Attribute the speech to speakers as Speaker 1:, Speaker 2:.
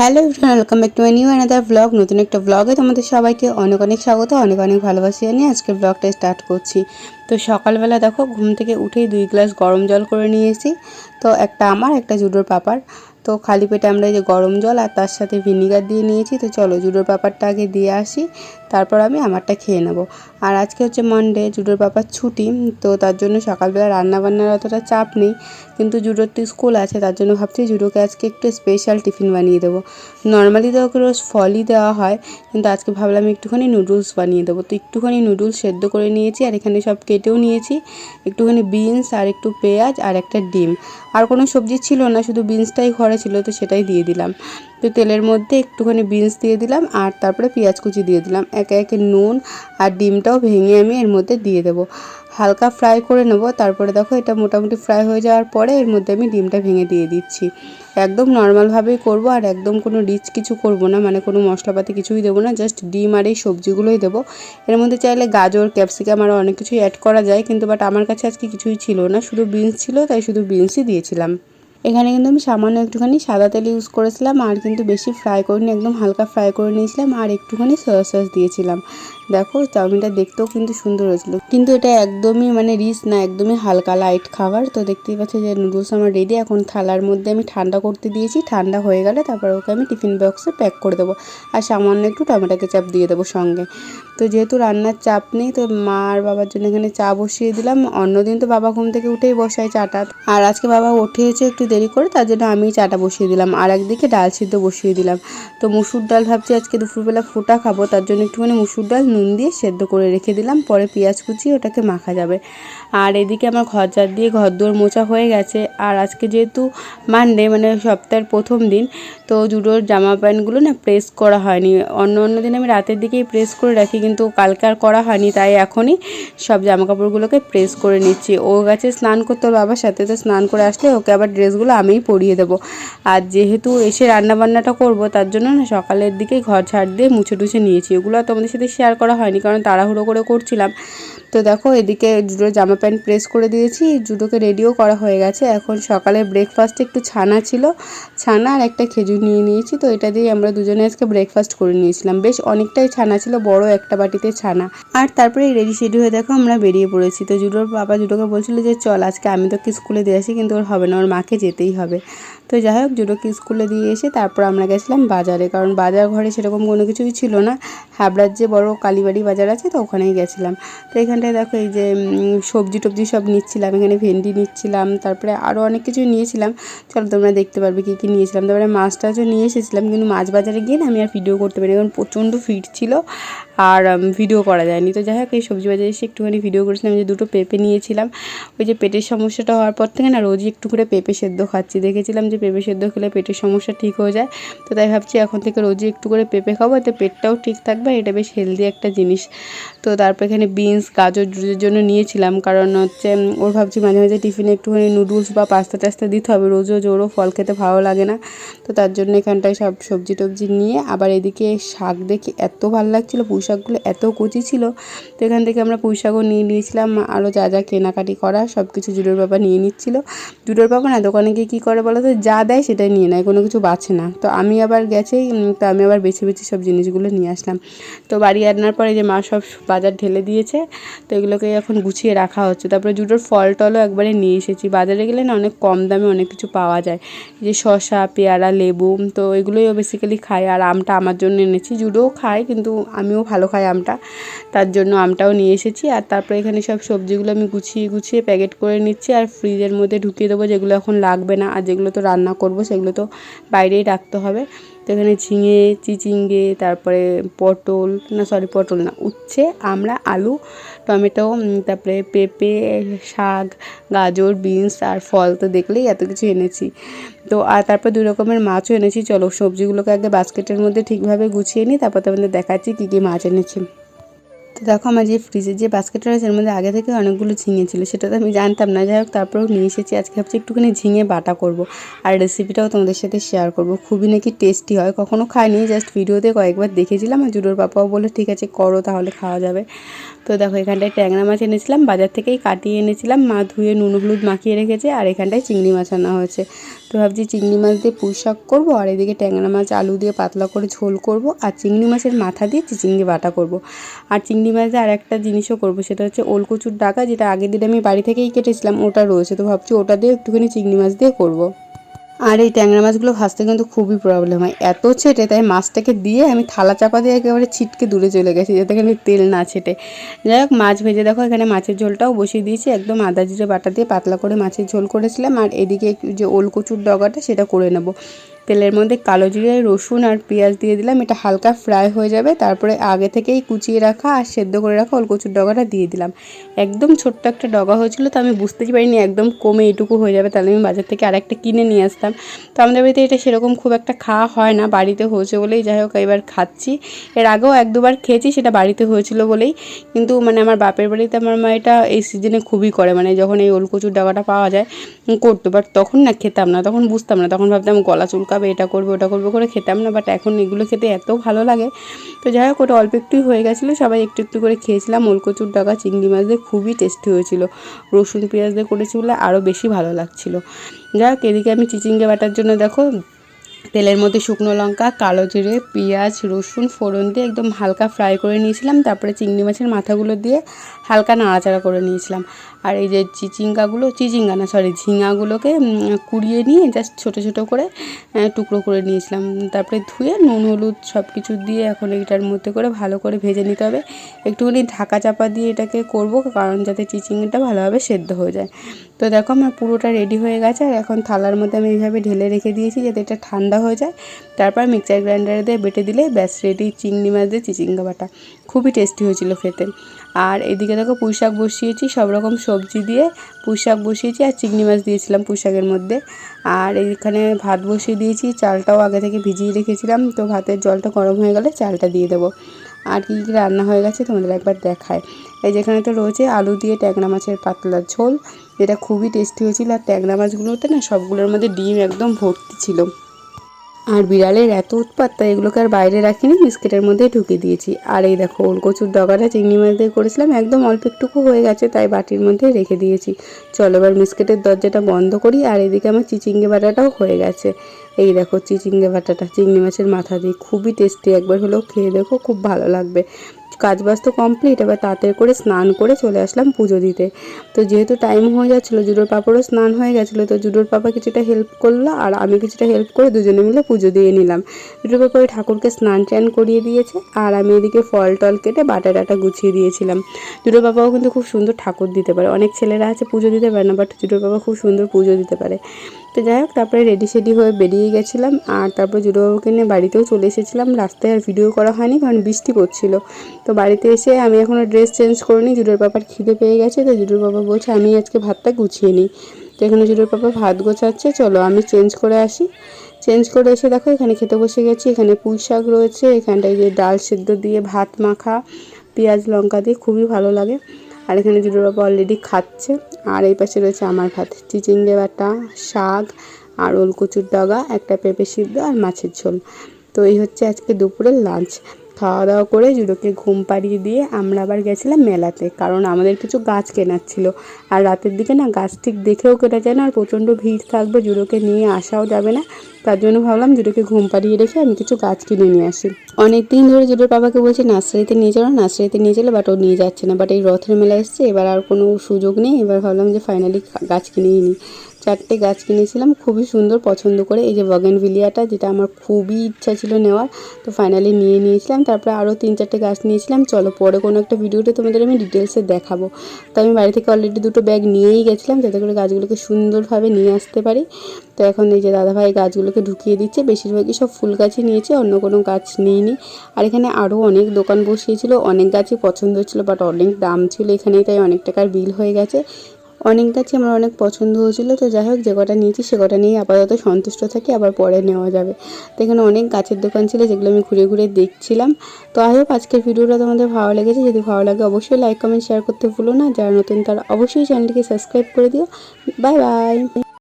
Speaker 1: Hello everyone welcome back to my new another blog নতুন একটা ব্লগে তোমাদের সবাইকে অনেক অনেক স্বাগত, অনেক অনেক ভালোবাসি আমি আজকের ব্লগটা স্টার্ট করছি। তো সকালবেলা দেখো, ঘুম থেকে উঠেই দুই গ্লাস গরম জল করে নিয়েছি। তো একটা আমার, একটা জুডোর পাপার। তো খালি পেটে আমরা এই যে গরম জল আর তার সাথে ভিনিগার দিয়ে নিয়েছি, তো চলো জুডোর পাপারটা আগে দিয়ে আসি, তারপর আমি আমারটা খেয়ে নেব। আর আজকে হচ্ছে মানডে জুডোর পাপার ছুটি, তো তার জন্য সকালবেলা রান্নাবান্নার অতটা চাপ নেই, কিন্তু জুডোর তো স্কুল আছে, তার জন্য ভাবছি জুডোকে আজকে একটু স্পেশাল টিফিন বানিয়ে দেবো। নর্মালি তো ওকে রোজ ফলই দেওয়া হয়, কিন্তু আজকে ভাবলাম একটুখানি নুডলস বানিয়ে দেবো। তো একটুখানি নুডলস সেদ্ধ করে নিয়েছি, আর এখানে সব কেটেও নিয়েছি, একটুখানি বিনস আর একটু পেঁয়াজ আর একটা ডিম। আর কোনো সবজি ছিল না, শুধু বিনসটাই ঘরে ছিল তো সেটাই দিয়ে দিলাম। তো তেলের মধ্যে একটুখানি বিনস দিয়ে দিলাম আর তারপরে পেঁয়াজ কুচি দিয়ে দিলাম। একে একে নুন আর ডিমটাও ভেঙে আমি এর মধ্যে দিয়ে দেবো। হালকা ফ্রাই করে নেব। তারপরে দেখো এটা মোটামুটি ফ্রাই হয়ে যাওয়ার পরে এর মধ্যে আমি ডিমটা ভেঙে দিয়ে দিচ্ছি। একদম নর্মালভাবেই করব আর একদম কোনো রিচ কিছু করব না। মানে কোনো মশলাপাতি কিছুই দেবো না। জাস্ট ডিম আর এই সবজিগুলোই দেবো। এর মধ্যে চাইলে গাজর ক্যাপসিকাম আরও অনেক কিছুই অ্যাড করা যায়। কিন্তু বাট আমার কাছে আজকে কিছুই ছিল না। শুধু বিনস ছিল, তাই শুধু বিনসই দিয়েছিলাম। এখানে কিন্তু আমি সামান্য একটুখানি সাদা তেল ইউজ করেছিলাম, আর কিন্তু বেশি ফ্রাই করিনি, একদম হালকা ফ্রাই করে নিয়েছিলাম, আর একটুখানি সয়া সস দিয়েছিলাম। দেখো, চাউমিনটা দেখতেও কিন্তু সুন্দর হয়েছিল। কিন্তু এটা একদমই মানে রিচ না, একদমই হালকা লাইট খাবার। তো দেখতেই পাচ্ছি যে নুডলস আমার রেডি এখন থালার মধ্যে আমি ঠান্ডা করতে দিয়েছি, ঠান্ডা হয়ে গেলে তারপর ওকে আমি টিফিন বক্সে প্যাক করে দেবো। আর সামান্য একটু টমেটো কেচাপ দিয়ে দেবো সঙ্গে। তো যেহেতু রান্নার চাপ নেই, তো মা আর বাবার জন্য এখানে চা বসিয়ে দিলাম। অন্যদিন তো বাবা ঘুম থেকে উঠেই বসায় চাটা। আর আজকে বাবা উঠেছে একটু দেরি করে তার জন্য আমি চাটা বসিয়ে দিলাম আর একদিকে ডাল সিদ্ধ বসিয়ে দিলাম। তো মুসুর ডাল ভাবছি আজকে দুপুরবেলা ফোটা খাব, তার জন্য একটুখানি মুসুর ডাল, নুন দিয়ে সেদ্ধ করে রেখে দিলাম, পরে পেঁয়াজ কুচি ওটাকে মাখা যাবে। আর এদিকে আমার ঘর ঝাড় দিয়ে ঘর দোর মোছা হয়ে গেছে। আর আজকে যেহেতু মানডে মানে সপ্তাহের প্রথম দিন, তো জুডোর জামা প্যান্টগুলো না প্রেস করা হয়নি। অন্য অন্য দিন আমি রাতের দিকেই প্রেস করে রাখি, কিন্তু কালকে আর করা হয়নি, তাই এখনই সব জামা কাপড়গুলোকে প্রেস করে নিচ্ছি। ও গেছে স্নান করতে, ওর বাবার সাথে তো স্নান করে আসলে ওকে আবার ড্রেসগুলো আমিই পরিয়ে দেবো। আর যেহেতু এসে রান্নাবান্নাটা করব, তার জন্য না সকালের দিকে ঘর ছাড় দিয়ে মুছে টুছে নিয়েছি। ওগুলো তোমাদের সাথে শেয়ার করা হয়নি, কারণ তাড়াহুড়ো করে করছিলাম। তো দেখো, এদিকে জুডোর জামা প্যান্ট প্রেস করে দিয়েছি। জুডোকে রেডিও করা হয়ে গেছে। এখন সকালে ব্রেকফাস্টে একটু ছানা ছিল। ছানা আর একটা খেজুর নিয়ে নিয়েছি। তো এটা দিয়ে আমরা দুজনে আজকে ব্রেকফাস্ট করে নিয়েছিলাম। বেশ অনেকটাই ছানা ছিল, বড় একটা বাটিতে ছানা। আর তারপরে রেডি সেডি হয়ে দেখো, আমরা বেরিয়ে পড়েছি। তো জুডোর বাবা জুডোকে বলছিল যে, চল, আজকে আমি তোকে স্কুলে দিয়ে আসি, কিন্তু ওর হবে না। ওর মাকে যেতেই হবে। তো যাই হোক জুডোকে স্কুলে দিয়ে এসে তারপর আমরা গেছিলাম বাজারে। কারণ বাজার ঘরে সেরকম কোনো কিছুই ছিল না। হাবড়ার যে বড় কালীবাড়ি বাজার আছে, তো ওখানেই গেছিলাম। তো এখানটায় দেখো এই যে সবজি টবজি সব নিচ্ছিলাম। এখানে ভেন্ডি নিচ্ছিলাম, তারপরে আরও অনেক কিছু নিয়েছিলাম। চলো তোমরা দেখতে পারবে কী কী নিয়েছিলাম। তারপরে মাছ টাছও নিয়ে এসেছিলাম, কিন্তু মাছ বাজারে গিয়ে না আমি আর ভিডিও করতে পারি কারণ প্রচণ্ড ফিট ছিল আর ভিডিও করা যায়নি। তো যাই হোক এই সবজি বাজারে এসে একটুখানি ভিডিও করেছিলাম। যে দুটো পেঁপে নিয়েছিলাম। ওই যে পেটের সমস্যাটা হওয়ার পর থেকে না, রোজই একটু করে পেঁপে সেদ্ধ খাচ্ছি। দেখেছিলাম যে পেঁপে সেদ্ধ খেলে পেটের সমস্যা ঠিক হয়ে যায়। তো তাই ভাবছি এখন থেকে রোজই একটু করে পেঁপে খাব, এতে পেটটাও ঠিক থাকবে এটা বেশ হেলদি একটা জিনিস। তো তারপর এখানে বিনস গাজর জন্য নিয়েছিলাম। কারণ হচ্ছে ওর ভাবছি মাঝে মাঝে টিফিনে একটুখানি নুডলস বা পাস্তা টাস্তা দিতে হবে। রোজ রোজ ওরও ফল খেতে ভালো লাগে না। তো তার জন্য এখানটায় সব সবজি টবজি নিয়ে আবার এদিকে শাক দেখে এত ভালো লাগছিল, পুঁই শাকগুলো এত কচি ছিল। তো এখান থেকে আমরা পুঁই শাকও নিয়ে নিয়েছিলাম। আরও যা যা কেনাকাটি করা সব কিছু জুডোর বাবা নিয়ে নিচ্ছিল। জুডোর বাবা না দোকানে গিয়ে কী করে বলো তো যা দেয় সেটাই নিয়ে নেয়, কোনো কিছু বাঁচে না। তো আমি আবার গেছি তো আমি আবার বেছে বেছে সব জিনিসগুলো নিয়ে আসলাম। তো বাড়ি আনার পরে যে মা সব বাজার ঢেলে দিয়েছে, তো এগুলোকে এখন গুছিয়ে রাখা হচ্ছে। তারপরে জুডোর ফল টলও একবারে নিয়ে এসেছি। বাজারে গেলে না অনেক কম দামে অনেক কিছু পাওয়া যায়। যে শসা, পেয়ারা, লেবু, তো এগুলোইও বেসিক্যালি খাই আর আমটা আমার জন্য এনেছি। জুডোও খায়, কিন্তু আমিও ভালো খাই আমটা। তার জন্য আমটাও নিয়ে এসেছি। আর তারপরে এখানে সব সবজিগুলো আমি গুছিয়ে গুছিয়ে প্যাকেট করে নিচ্ছি। আর ফ্রিজের মধ্যে ঢুকিয়ে দেবো যেগুলো এখন লাগবে না। আর যেগুলো তো রান্না করব, সেগুলো তো বাইরেই রাখতে হবে। তো এখানে ঝিঙে, চিচিঙ্গে, তারপরে পটল, না সরি পটল না, উচ্ছে, আমরা, আলু, টমেটো তারপরে পেঁপে, শাক, গাজর, বিনস আর ফল তো দেখলেই এত কিছু এনেছি। তো আর তারপর দুই রকমের মাছও এনেছি। চলো সবজিগুলোকে আগে বাস্কেটের মধ্যে ঠিকভাবে গুছিয়ে নিই, তারপর তোমাদের দেখাচ্ছি কী কী মাছ এনেছি। তো দেখো আমার যে ফ্রিজের যে বাস্কেটটা রয়েছে, এর মধ্যে আগে থেকে অনেকগুলো ঝিঙে ছিল, সেটা তো আমি জানতাম না। যাই হোক তারপরেও নিয়ে এসেছি। আজকে ভাবছি একটুখানি ঝিঙে বাটা করব আর রেসিপিটাও তোমাদের সাথে শেয়ার করব। খুবই নাকি টেস্টি হয়। কখনো খাইনি জাস্ট ভিডিওতে কয়েকবার দেখেছিলাম আর জুডোর পাপাও বলে ঠিক আছে, করো, তাহলে খাওয়া যাবে। তো দেখো, এখানটায় ট্যাংরা মাছ এনেছিলাম, বাজার থেকেই কাটিয়ে এনেছিলাম। মা ধুয়ে নুন হলুদ মাখিয়ে রেখেছে আর এখানটায় চিংড়ি মাছ আনা হয়েছে। তো ভাবছি চিংড়ি মাছ দিয়ে পুঁই শাক করব, আর এদিকে ট্যাংরা মাছ, আলু দিয়ে পাতলা করে ঝোল করব, আর চিংড়ি মাছের মাথা দিয়ে চিচিংড়ি বাটা করব আর চিংড়ি মাছ দিয়ে আর একটা জিনিসও করব, সেটা হচ্ছে ওলকচুর ডাকা, যেটা আগের দিন আমি বাড়ি থেকেই কেটেছিলাম, ওটা রয়েছে, তো ভাবছি ওটা দিয়ে একটুখানি চিংড়ি মাছ দিয়ে করব। আর এই ট্যাংরা মাছগুলো ভাজতে কিন্তু খুবই প্রবলেম হয়। এত ছেটে, তাই মাছটাকে দিয়ে আমি থালা চাপা দিয়ে একেবারে ছিটকে দূরে চলে গেছি, যাতে এখানে তেল না ছেটে। যাই হোক, মাছ ভেজে দেখো, এখানে মাছের ঝোলটাও বসিয়ে দিয়েছি। একদম আদা জিরে বাটা দিয়ে পাতলা করে মাছের ঝোল করেছিলাম। আর এদিকে যে যে ওলকচুর ডগাটা, সেটা করে নেব। তেলের মধ্যে কালো জিরে, রসুন আর পেঁয়াজ দিয়ে দিলাম। এটা হালকা ফ্রাই হয়ে যাবে। তারপরে আগে থেকেই কুচিয়ে রাখা আর সেদ্ধ করে রাখা ওলকচুর ডগাটা দিয়ে দিলাম। একদম ছোট্ট একটা ডগা হয়েছিল তো আমি বুঝতেই পারিনি একদম কমে এটুকু হয়ে যাবে। তাহলে আমি বাজার থেকে আরেকটা কিনে নিয়ে আসতাম। তো আমাদের বাড়িতে এটা সেরকম খুব একটা খাওয়া হয় না। বাড়িতে হয়েছে বলেই যাই হোক এবার খাচ্ছি। এর আগেও এক দুবার খেয়েছি, সেটা বাড়িতে হয়েছিল বলেই। কিন্তু মানে আমার বাপের বাড়িতে আমার মা এটা এই সিজনে খুবই করে। মানে যখন এই ওলকচুর ডাগাটা পাওয়া যায় করতো। বাট তখন না খেতাম না, তখন বুঝতাম না। তখন ভাবতাম গলা চুলকাবে এটা করবে, ওটা করবে করে খেতাম না বাট এখন এগুলো খেতে এত ভালো লাগে। তো যাই হোক, ওটা অল্প একটুই হয়ে গেছিল, সবাই একটু একটু করে খেয়েছিলাম। ওলকচুর ডাকা, চিংড়ি মাছ দিয়ে খুবই টেস্টি হয়েছিল। রসুন পেঁয়াজ দিয়ে করেছি বলে আরও বেশি ভালো লাগছিল। যাই হোক, এদিকে আমি চিচিঙ্গে বাটার জন্য দেখো, তেলের মধ্যে শুকনো লঙ্কা, কালো জিরে, পেঁয়াজ, রসুন, ফোড়ন দিয়ে একদম হালকা ফ্রাই করে নিয়েছিলাম। তারপরে চিংড়ি মাছের মাথাগুলো দিয়ে হালকা নাড়াচাড়া করে নিয়েছিলাম। আর এই যে চিচিঙ্গাগুলো, চিচিঙ্গা না সরি ঝিঙাগুলোকে কুড়িয়ে নিয়ে জাস্ট ছোটো ছোটো করে টুকরো করে নিয়েছিলাম। তারপরে ধুয়ে নুন, হলুদ সব কিছু দিয়ে এখন এটার মধ্যে করে ভালো করে ভেজে নিতে হবে। একটুখানি ঢাকা চাপা দিয়ে এটাকে করব, কারণ যাতে চিচিঙ্গাটা ভালোভাবে সেদ্ধ হয়ে যায়। তো দেখো আমার পুরোটা রেডি হয়ে গেছে, আর এখন থালার মধ্যে আমি এইভাবে ঢেলে রেখে দিয়েছি যাতে এটা ঠান্ডা হয়ে যায়। তারপর মিক্সার গ্রাইন্ডারে দিয়ে বেটে দিলে ব্যাস রেডি চিংড়ি মাছ দিয়ে চিচিঙ্গা বাটা। খুবই টেস্টি হয়েছিল খেতে। আর এদিকে দেখো পুঁই শাক বসিয়েছি, সব রকম সবজি দিয়ে পুঁই শাক বসিয়েছি আর চিংড়ি মাছ দিয়েছিলাম পুঁই শাকের মধ্যে। আর এইখানে ভাত বসিয়ে দিয়েছি, চালটাও আগে থেকে ভিজিয়ে রেখেছিলাম, তো ভাতের জলটা গরম হয়ে গেলে চালটা দিয়ে দেবো। আর কী কী রান্না হয়ে গেছে তোমাদের একবার দেখায়। এই যেখানে তো রয়েছে আলু দিয়ে ট্যাংরা মাছের পাতলা ঝোল, যেটা খুবই টেস্টি হয়েছিল। আর ট্যাংরা মাছগুলোতে না সবগুলোর মধ্যে ডিম একদম ভর্তি ছিল। আর বিড়ালের এত উৎপাত, তাই এগুলোকে আর বাইরে রাখিনি, বিস্কিটের মধ্যে ঢুকে দিয়েছি। আর এই দেখো ওল কচুর ডগাটা, চিংড়ি মাছ দিয়ে করেছিলাম, একদম অল্প একটুকু হয়ে গেছে, তাই বাটির মধ্যে রেখে দিয়েছি। চলো এবার বিস্কিটের দরজাটা বন্ধ করি, আর এদিকে আমার চিচিঙ্গে বাটাটাও হয়ে গেছে। এই দেখো, চিচিঙ্গে বাটাটা, চিংড়ি মাছের মাথা দিয়ে, খুবই টেস্টি একবার হলেও খেয়ে দেখো, খুব ভালো লাগবে। কাজ বাজ তো কমপ্লিট এবার তাড়াতাড়ি করে স্নান করে চলে আসলাম পুজো দিতে। তো যেহেতু টাইম হয়ে যাচ্ছিল, জুডোর পাপারও স্নান হয়ে গেছিল, তো জুডোর পাপা কিছুটা হেল্প করল আর আমি কিছুটা হেল্প করে দুজনে মিলে পুজো দিয়ে নিলাম। জুডোর পাপা ওই ঠাকুরকে স্নান টান করিয়ে দিয়েছে আর আমি এদিকে ফল টল কেটে বাটা টাটা গুছিয়ে দিয়েছিলাম। জুডোর পাপাও কিন্তু খুব সুন্দর ঠাকুর দিতে পারে। অনেক ছেলেরা আছে পুজো দিতে পারে না বাট জুডোর পাপা খুব সুন্দর পুজো দিতে পারে। তো যাই হোক, তারপরে রেডি সেডি হয়ে বেরিয়ে গেছিলাম আর তারপর জুডোবাবুকে নিয়ে বাড়িতেও চলে এসেছিলাম। রাস্তায় আর ভিডিও করা হয়নি কারণ বৃষ্টি পড়ছিল। তো বাড়িতে এসে আমি এখনও ড্রেস চেঞ্জ করিনি জুডোর পাপার খিদে পেয়ে গেছে, তো জুডোর বাবা বলছে, আমি আজকে ভাতটা গুছিয়ে নিই। তো এখানে জুডোর পাপা ভাত গোছাচ্ছে, চলো আমি চেঞ্জ করে আসি। চেঞ্জ করে এসে দেখো, এখানে খেতে বসে গেছি, এখানে পুঁই শাক রয়েছে, এখানটায় যে ডাল সেদ্ধ দিয়ে ভাত মাখা, পেঁয়াজ, লঙ্কা দিয়ে খুবই ভালো লাগে। আর এখানে দুটো বাবা অলরেডি খাচ্ছে। আর এই পাশে রয়েছে আমার ভাত। চিচিঙ্গে বাটা, শাক, আর ওলকচুর ডগা, একটা পেঁপে সিদ্ধ আর মাছের ঝোল। তো এই হচ্ছে আজকে দুপুরের লাঞ্চ খাওয়া দাওয়া করে জুডোকে ঘুম পাড়িয়ে দিয়ে আমরা আবার গেছিলাম মেলাতে, কারণ আমাদের কিছু গাছ কেনার ছিল। আর রাতের দিকে না গাছ ঠিক দেখেও কেনা যায় না, আর প্রচণ্ড ভিড় থাকবে, জুডোকে নিয়ে আসাও যাবে না। তার জন্য ভাবলাম জুডোকে ঘুম পাড়িয়ে রেখে আমি কিছু গাছ কিনে নিয়ে আসি। অনেক দিন ধরে জুডোর বাবাকে বলছে, নার্সারিতে নিয়ে চলো, নার্সারিতে নিয়ে চলো। বাট ও নিয়ে যাচ্ছে না, বাট এই রথের মেলা এসছে, এবার আর কোনো সুযোগ নেই। এবার ভাবলাম যে ফাইনালি গাছ কিনেই নিই চারটে গাছ কিনেছিলাম, খুবই সুন্দর, পছন্দ করে। এই যে ভিলিয়াটা যেটা আমার খুবই ইচ্ছা ছিল নেওয়ার, তো ফাইনালি নিয়ে নিয়েছিলাম। তারপরে আরও তিন চারটে গাছ নিয়েছিলাম। চলো, পরে কোনো একটা ভিডিওতে তোমাদের আমি ডিটেলসে দেখাবো। তো আমি বাড়ি থেকে অলরেডি দুটো ব্যাগ নিয়েই গেছিলাম, যাতে করে গাছগুলোকে সুন্দরভাবে নিয়ে আসতে পারি। তো এখন এই যে দাদাভাই গাছগুলোকে ঢুকিয়ে দিচ্ছে, বেশিরভাগই সব ফুল গাছই নিয়েছে, অন্য কোনো গাছ নিইনি। আর এখানে আরও অনেক দোকান বসিয়েছিল, অনেক গাছই পছন্দ হচ্ছিল বাট অনেক দাম ছিল এখানেই তাই অনেক টাকার বিল হয়ে গেছে। অনেক গাছই আমার অনেক পছন্দ হয়েছিলো, তো যাই হোক যে কটা নিয়েছি সে কটা নিয়ে আপাতত সন্তুষ্ট থাকি, আবার পরে নেওয়া যাবে। তো এখানে অনেক গাছের দোকান ছিল যেগুলো আমি ঘুরে ঘুরে দেখছিলাম। তো আই হোক আজকের ভিডিওটা তোমাদের ভালো লেগেছে। যদি ভালো লাগে অবশ্যই লাইক, কমেন্ট শেয়ার করতে ভুলো না। যারা নতুন তারা অবশ্যই চ্যানেলটিকে সাবস্ক্রাইব করে দিও। Bye bye.